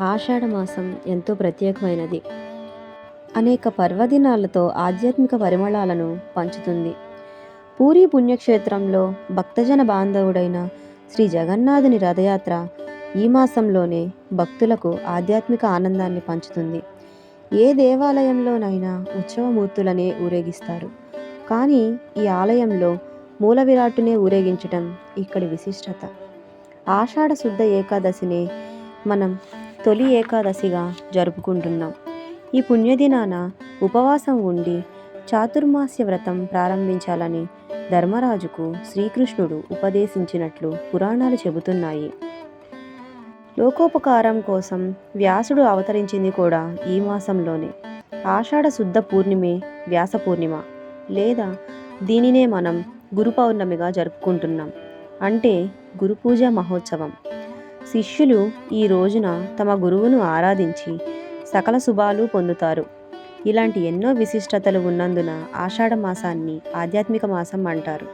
ఆషాఢ మాసం ఎంతో ప్రత్యేకమైనది. అనేక పర్వదినాలతో ఆధ్యాత్మిక పరిమళాలను పంచుతుంది. పూరి పుణ్యక్షేత్రంలో భక్తజన బాంధవుడైన శ్రీ జగన్నాథుని రథయాత్ర ఈ మాసంలోనే భక్తులకు ఆధ్యాత్మిక ఆనందాన్ని పంచుతుంది. ఏ దేవాలయంలోనైనా ఉత్సవమూర్తులనే ఊరేగిస్తారు. కానీ ఈ ఆలయంలో మూల విరాట్టునే ఊరేగించటం ఇక్కడి విశిష్టత. ఆషాఢ శుద్ధ ఏకాదశిని మనం తొలి ఏకాదశిగా జరుపుకుంటున్నాం. ఈ పుణ్యదినాన ఉపవాసం ఉండి చాతుర్మాస్య వ్రతం ప్రారంభించాలని ధర్మరాజుకు శ్రీకృష్ణుడు ఉపదేశించినట్లు పురాణాలు చెబుతున్నాయి. లోకోపకారం కోసం వ్యాసుడు అవతరించింది కూడా ఈ మాసంలోనే. ఆషాఢ శుద్ధ పూర్ణిమే వ్యాస పూర్ణిమ లేదా దీనినే మనం గురు పౌర్ణమిగా జరుపుకుంటున్నాం. అంటే గురు పూజ మహోత్సవం. శిష్యులు ఈ రోజున తమ గురువును ఆరాధించి సకల శుభాలు పొందుతారు. ఇలాంటి ఎన్నో విశిష్టతలు ఉన్నందున ఆషాఢ మాసాన్ని ఆధ్యాత్మిక మాసం అంటారు.